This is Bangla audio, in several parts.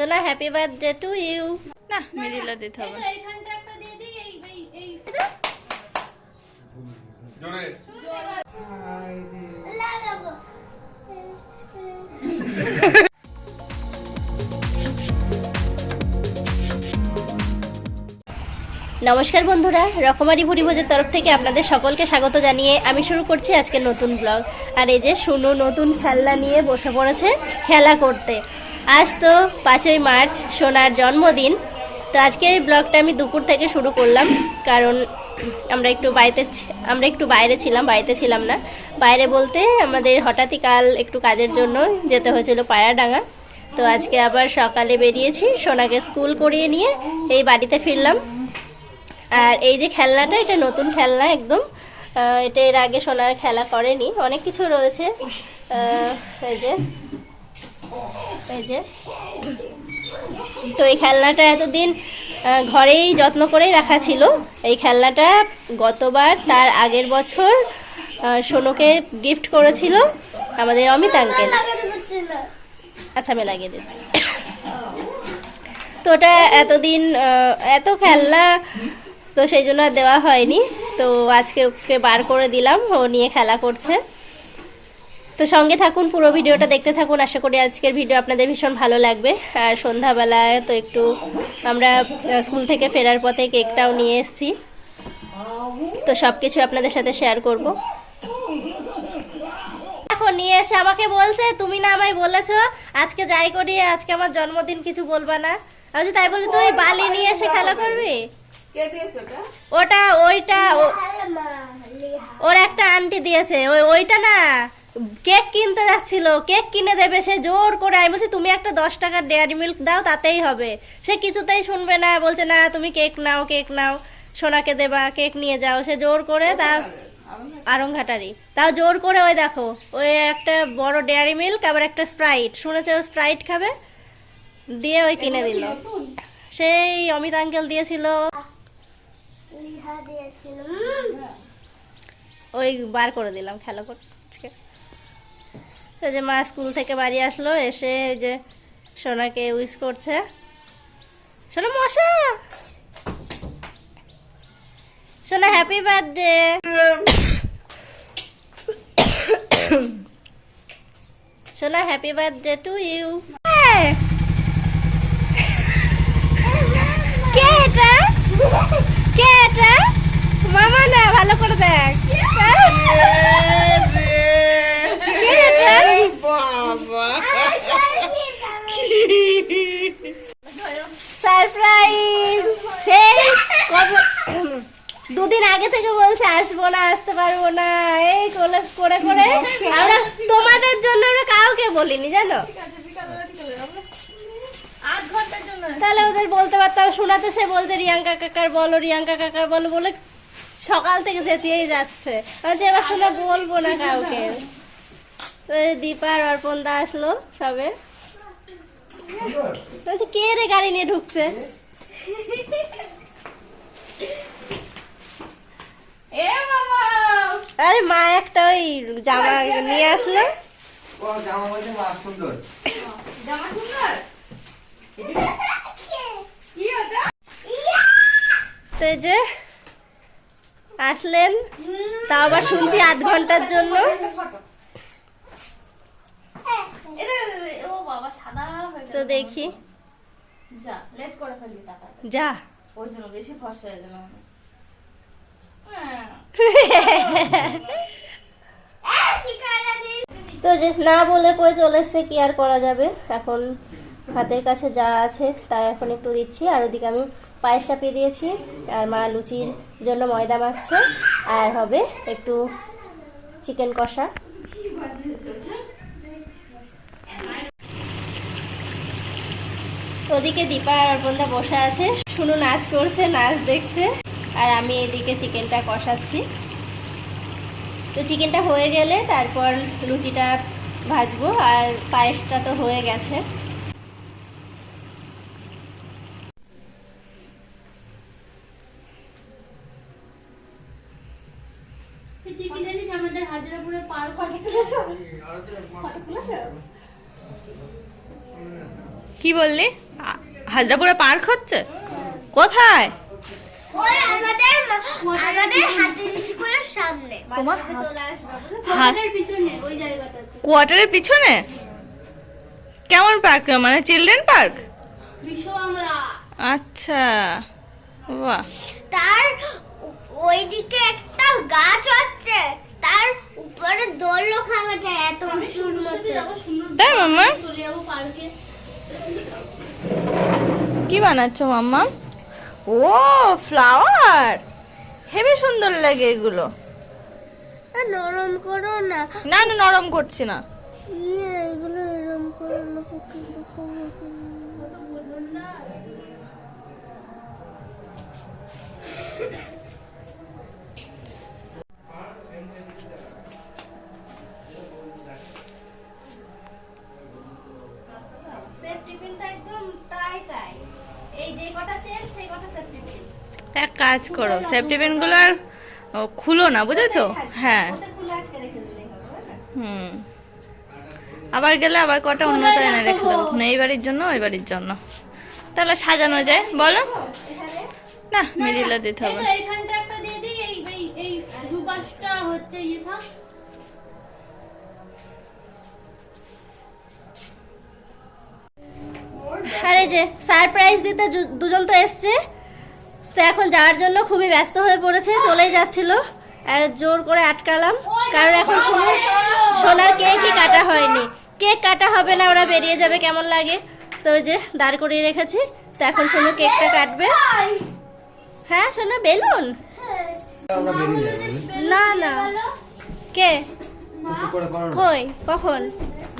সোনা হ্যাপি বার্থডে টু ইউ না মিডিলে দিতে হবে। নমস্কার বন্ধুরা রকমারি ভুরিভোজের তরফ থেকে আপনাদের সকলকে স্বাগত জানিয়ে আমি শুরু করছি আজকে নতুন ব্লগ আর এই যে শুনু নতুন খেলনা নিয়ে বসে পড়েছে খেলা করতে। আজ তো পাঁচই মার্চ, সোনার জন্মদিন। তো আজকে এই ব্লগটা আমি দুপুর থেকে শুরু করলাম, কারণ আমরা একটু বাড়িতে আমরা একটু বাইরে ছিলাম, বাড়িতে ছিলাম না। বাইরে বলতে আমাদের হঠাৎই কাল একটু কাজের জন্য যেতে হয়েছিল পায়রাডাঙ্গা তো আজকে আবার সকালে বেরিয়েছি, সোনাকে স্কুল করিয়ে নিয়ে এই বাড়িতে ফিরলাম। আর এই যে খেলনাটা, এটা নতুন খেলনা একদম। এটা এর আগে সোনার খেলা করেনি। অনেক কিছু রয়েছে। এই যে এই যে তো এই খেলনাটা এতদিন ঘরেই যত্ন করেই রাখা ছিল। এই খেলনাটা গতবার তার আগের বছর সোনুকে গিফট করেছিল আমাদের অমিত আঙ্কেল আচ্ছা আমি লাগিয়ে দিচ্ছি। তো ওটা এতদিন এত খেলনা তো সেই জন্য দেওয়া হয়নি। তো আজকে ওকে বার করে দিলাম ও নিয়ে খেলা করছে। তো সঙ্গে থাকুন পুরো ভিডিওটা দেখতে থাকুন। আশা করি আজকের ভিডিও আপনাদের ভীষণ ভালো লাগবে। আর সন্ধ্যাবেলায় তো একটু আমরা স্কুল থেকে ফেরার পথে কেকটাও নিয়ে এসেছি। তো সব কিছু আপনাদের সাথে শেয়ার করব। এখন নিয়ে এসে আমাকে বলছে তুমি না আমায় বলেছ আজকে যাই করি আজকে আমার জন্মদিন কিছু বলবা না। আমি বলছি, তাই বলে তুই বালি নিয়ে এসে খেলা করবি? ওটা? ওটা ওইটা ও- ওর একটা আন্টি দিয়েছে ওই ওইটা না কেক কিনতে যাচ্ছিল কেক কিনে দেবে সে জোর করে। আমি বলছি তুমি একটা দশ টাকার ডেয়ারি মিল্ক দাও তাতেই হবে। সে কিছুতেই শুনবে না বলছে না তুমি কেক নাও কেক নাও সোনাকে দেবা কেক নিয়ে যাও। সে জোর করে তা আরংঘাটারি তাও জোর করে ওই দেখো ওই একটা বড় ডেয়ারি মিল্ক আবার একটা স্প্রাইট শুনেছে ও স্প্রাইট খাবে? দিয়ে ওই কিনে দিল। সেই অমিত আঙ্কেল দিয়েছিল। ওই বার করে দিলাম খেলা করছে তো যে মা স্কুল থেকে বাড়ি আসলো, এসে যে সোনাকে উইশ করছে। সোনা মশা! সোনা হ্যাপি বার্থডে সোনা হ্যাপি বার্থডে টু ইউ কে এটা? কে এটা? মামা না, ভালো করে দেখ। সারপ্রাইজ সেই দুদিন আগে থেকে বলছে আসব না আসতে পারব না। এই করে করে করে। আমরা তোমাদের জন্য আমরা কাউকে বলিনি জানো? তাহলে ওদের বলতে পারতাম শোনাতে সে বলছে রিয়াঙ্কা কাকার বলো রিয়াঙ্কা কাকার বলো বলে সকাল থেকে চেঁচিয়েই যাচ্ছে। বলছি, এবার শোনা বলব না কাউকে। তো এই দীপা আর অর্পণ দা আসলো সবে। কে রে গাড়ি নিয়ে ঢুকছে? আরে মা একটা ওই জামা নিয়ে আসলো। ও জামা মধ্যে মা সুন্দর। জামা সুন্দর? তো যে আসলেন তাও আবার শুনছি আধ ঘণ্টার জন্য। এটা ও বাবা সাদা হয়ে তো দেখি। যা লেট করে ফেললি টাকা যা। ওই জন্য বেশি ফসা হয়ে গেল কি করে দিল তো যে না বলে কই চলে এসছে কি আর করা যাবে? এখন হাতের কাছে যা আছে তা এখন একটু দিচ্ছি। আর ওদিকে আমি পায়েস চাপিয়ে দিয়েছি আর মা লুচির জন্য ময়দা মাখছে। আর হবে একটু চিকেন কষা। ওদিকে দীপা আর অর্পণদা বসে আছে শুনু নাচ করছে নাচ দেখছে আর আমি এদিকে চিকেনটা কষাচ্ছি তো চিকেনটা হয়ে গেলে তারপর লুচিটা ভাজবো আর পায়েসটা তো হয়ে গেছে পার করে কি বললি হাজরাপুরে পার্ক হচ্ছে? কোথায়? কোয়ার্টারের পিছনে কেমন পার্ক? মানে চিলড্রেন পার্ক? আচ্ছা। বাহ। তার ওইদিকে একটা গাছ হচ্ছে। তার উপরে দোল খাওয়া যায় এত তাই মাম্মা চলে যাব পার্কে। কি বানাচ্ছো মাম্মা? ও ফ্লাওয়ার হেবি সুন্দর লাগে এগুলো। নরম করো না। না না নরম করছি না। ইয়ে এগুলো এরম করো না সেফটি একদম টাই টাই এই যে কটা চেন সেই কটা সেফটি পিন এক কাজ করো সেফটি পেনগুলো আর খুলো না বুঝেছ? হ্যাঁ। হুম। আবার গেলে আবার কটা অন্যত এনে রেখে দেবো। না এই বাড়ির জন্য ওই বাড়ির জন্য। তাহলে সাজানো যায় বলো। না মিডিলে দিতে হবে। এইখানটা একটা দিয়ে দিই এই এই এই হচ্ছে ইয়ে থাক আরে যে সারপ্রাইজ দিতে দুজন তো এসছে। তো এখন যাওয়ার জন্য খুবই ব্যস্ত হয়ে পড়েছে চলেই যাচ্ছিল। জোর করে আটকালাম। কারণ এখন শুনো সোনার কেকই কাটা হয়নি। কেক কাটা হবে না ওরা বেরিয়ে যাবে কেমন লাগে? তো ওই যে দাঁড় করিয়ে রেখেছি। তো এখন শোনো কেকটা কাটবে। হ্যাঁ শোনো বেলুন? না না। কে? কই? কখন?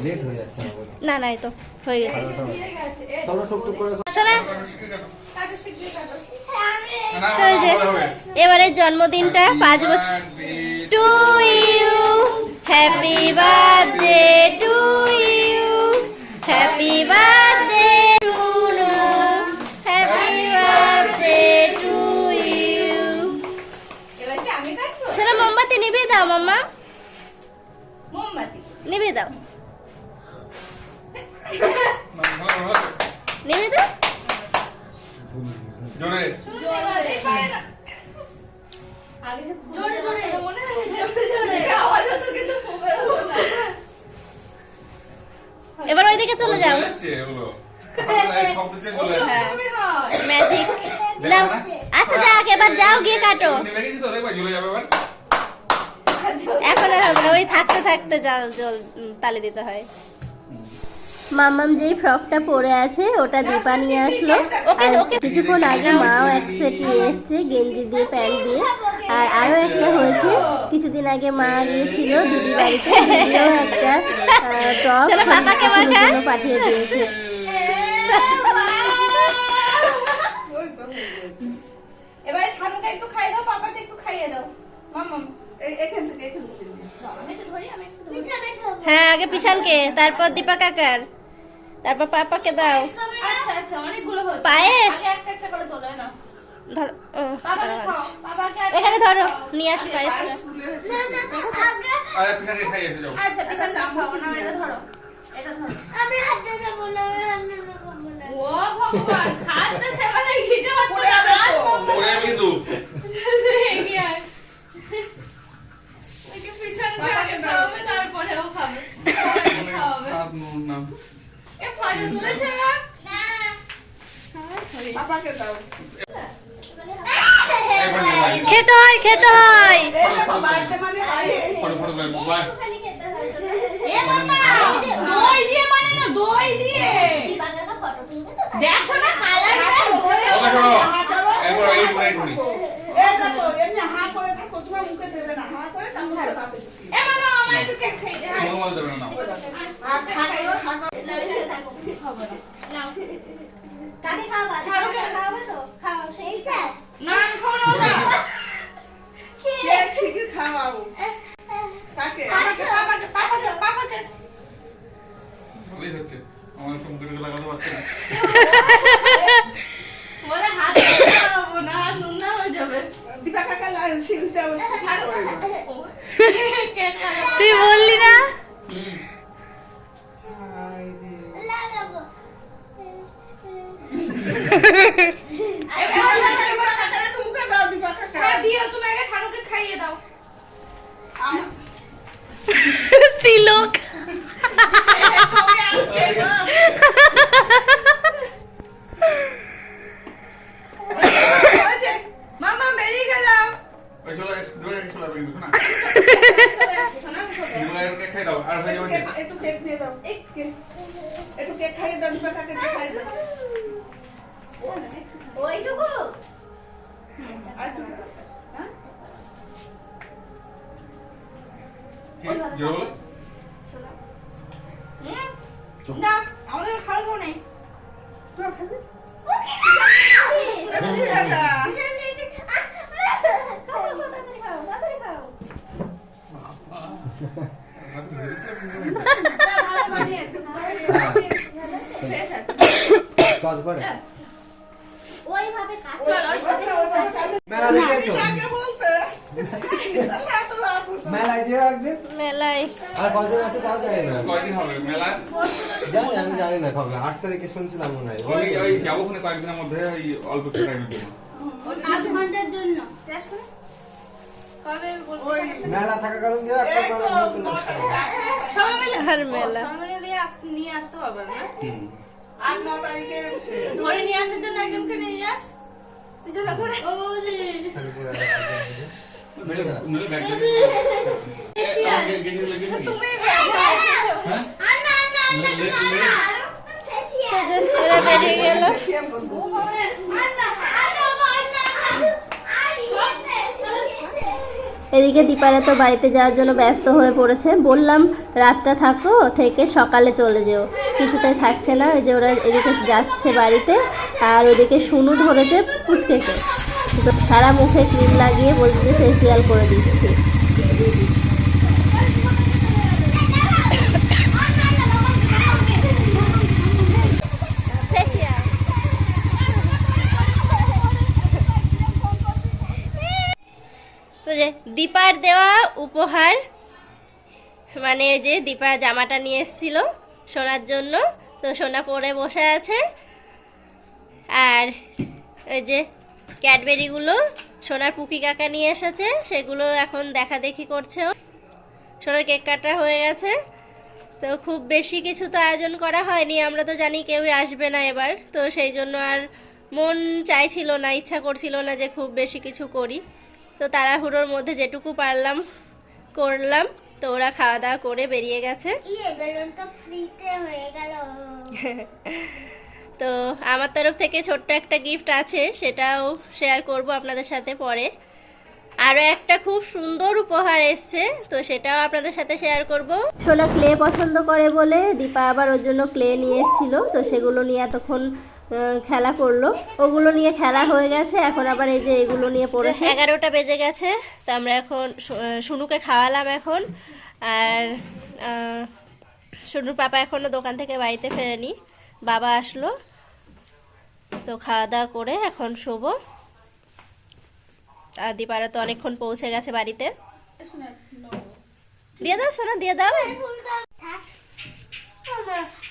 লেট হয়ে যাচ্ছে না না তো হয়ে গেছে। তোমরা টুকটুক করে শোনা তো যে এবারের জন্মদিনটা পাঁচ বছর। To you happy birthday to you happy birthday to happy birthday to you শোনো মোমবাতি নিভিয়ে দাও মাম্মা। মোমবাতি। নিভিয়ে দাও। নিভিয়ে দাও জোরে জোরে। জোরে জোরে। এবার ওইদিকে চলে যাও। ম্যাজিক আচ্ছা যাক এবার যাও গিয়ে কাটো। এখন আর হবে না ওই থাকতে থাকতে জল জল তালি দিতে হয়। মামাম যেই ফ্রকটা পরে আছে ওটা দীপা নিয়ে আসলো। আর কিছুক্ষণ আগে মাও এক সেট নিয়ে এসছে গেঞ্জি দিয়ে প্যান্ট দিয়ে। আর আরও একটা হয়েছে কিছুদিন আগে মা গিয়েছিল দিদি বাড়িতে দিদিও একটা টপ পাঠিয়ে দিয়েছে। এবারে খানুকে একটু খাইয়ে দাও পাপাকে একটু খাইয়ে দাও। মাম্মাম হ্যাঁ আগে পিছানকে তারপর দীপা কাকার। তারপর পাপাকে দাও। আচ্ছা আচ্ছা অনেকগুলো হচ্ছে। পায়েস? একটা একটা করে তোলো না ধরো আচ্ছা। এখানে ধরো নিয়ে আসো পায়েসটা আচ্ছা না এটা ধরো। এটা ধরো। ও ভগবান খাচ্ছে সেবালে ঘিটে হচ্ছে না হাত তো এগিয়ে আয়। ওকে পিছনে আগে খাওয়াবে তারপরে ও খাবে সবাইকে খাওয়াবে এ ফটো তুলেছে খেতে হয় খেতে হয় এ মামা দই দিয়ে মানে না দই দিয়ে। দেখো না কালারটা দই এ মামা আমার একটু কেক খাই দে হ্যাঁ। কাকে খাওয়াবা? খাওয়াবে তো? খাও সেইটা না খাব না ওটা। পাপাকে বলে হাত খাব না হাত নোংরা হয়ে যাবে। কেন তুই বললি না? লাগাবো। হ্যাঁ, দিও তুমি আগে ঠাকুরকে খাইয়ে দাও। তিলক। খাই দাও আর একটু কেক দিয়ে দাও কেক একটু কেক খাইয়ে দাও দিবা কাকে খাইয়ে দাও। ওইটুকু। আর একটু হ্যাঁ? কি বলো না আমাদের খাব? না তুই খাবি? মেলায় যেও একদিন মেলায় আর কদিন আছে তাও জানি না কয়দিন হবে মেলা জানি আমি জানি না কবে আট তারিখে শুনছিলাম মনে হয় ওই ওই যাব কয়েকদিনের মধ্যে ওই অল্প একটু টাইমের জন্য আধ ঘণ্টার জন্য মেলা থাকাকালীন একটা মেলা নতুন সবাই মিলে আর মেলা। সবাই মিলে নিয়ে আস- নিয়ে আসতে হবে না? হুম। ন তারিখে ধরে নিয়ে আসার জন্য একজনকে নিয়ে যাস। তুই চলে করে ও যে খালি পুরো একটা নইলে নইলে ব্যাগ দিয়ে গেছে লেগে গেছে তুমি হ্যাঁ সেজন এরা বেরিয়ে গেল খেয়াল করব এদিকে দীপারা তো বাড়িতে যাওয়ার জন্য ব্যস্ত হয়ে পড়েছে। বললাম, রাতটা থাকো, থেকে সকালে চলে যেও। কিছুটাই থাকছে না। ওই যে ওরা এদিকে যাচ্ছে বাড়িতে, আর ওদিকে শুনু ধরেছে পুচকেকে তো সারা মুখে ক্রিম লাগিয়ে বলছে ফেসিয়াল করে দিচ্ছি তো যে দীপার দেওয়া উপহার মানে যে দীপা জামাটা নিয়ে এসেছিল সোনার জন্য, তো সোনা পরে বসে আছে। আর ওই যে ক্যাডবেরিগুলো, সোনার পুকি কাকা নিয়ে এসেছে, সেগুলো এখন দেখা দেখি করছে। সোনার কেক কাটা হয়ে গেছে। তো খুব বেশি কিছু তো আয়োজন করা হয়নি, আমরা তো জানি কেউই আসবে না এবার। তো সেই জন্য আর মন চাইছিল না, ইচ্ছা করছিল না যে খুব বেশি কিছু করি। তো তাড়াহুড়োর মধ্যে যেটুকু পারলাম করলাম তো ওরা খাওয়া দাওয়া করে বেরিয়ে গেছে। বেলুনটা ফ্রিতে গেল। তো আমার তরফ থেকে ছোট্ট একটা গিফট আছে সেটাও শেয়ার করব আপনাদের সাথে পরে। আরও একটা খুব সুন্দর উপহার এসছে তো সেটাও আপনাদের সাথে শেয়ার করব। সোনা ক্লে পছন্দ করে বলে দীপা আবার ওর জন্য ক্লে নিয়ে এসেছিল তো সেগুলো নিয়ে এতক্ষণ খেলা করল ওগুলো নিয়ে খেলা হয়ে গেছে এখন আবার এই যে এগুলো নিয়ে পড়েছে। এগারোটা বেজে গেছে তো আমরা এখন শুনুকে খাওয়ালাম এখন। আর শুনুর পাপা এখনও দোকান থেকে বাড়িতে ফেরেনি বাবা আসলো। তো খাওয়া দাওয়া করে এখন শোবো। আর দীপারা তো অনেকক্ষণ পৌঁছে গেছে বাড়িতে। দিয়ে দাও শোনো দিয়ে দাও।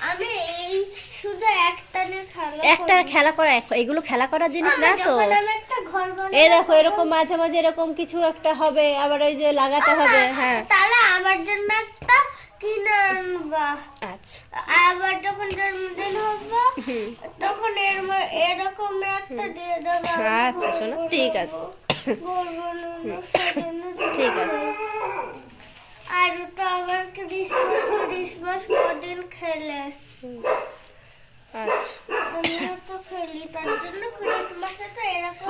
আমি এই শুধু একটানে খেলা একটা খেলা করা এগুলো খেলা করার জিনিস না তো? এই দেখো এরকম মাঝে মাঝে এরকম কিছু একটা হবে আবার ওই যে লাগাতে হবে হ্যাঁ। তাহলে আমার জন্য একটা কিনে আনবা। আচ্ছা। আবার যখন জন্মদিন হবে তখন এর এরকম একটা দিয়ে দেবে। আচ্ছা শোনো ঠিক আছে। ঠিক আছে। আর ওটা আবার ক্রিসমাস ক্রিসমাস কদিন খেলে। আচ্ছা। তো খেলি তার জন্য ক্রিসমাসে তো এরকম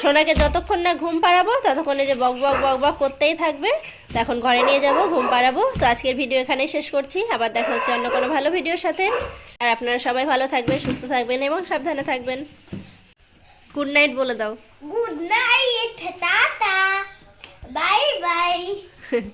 সোনাকে যতক্ষণ না ঘুম পাড়াবো ততক্ষণ এই যে বক বক বক বক করতেই থাকবে। তো এখন ঘরে নিয়ে যাব ঘুম পাড়াবো। তো আজকের ভিডিও এখানেই শেষ করছি। আবার দেখা হচ্ছে অন্য কোনো ভালো ভিডিওর সাথে। আর আপনারা সবাই ভালো থাকবেন সুস্থ থাকবেন এবং সাবধানে থাকবেন। গুড নাইট বলে দাও। গুড নাইট টাটা। Bye bye.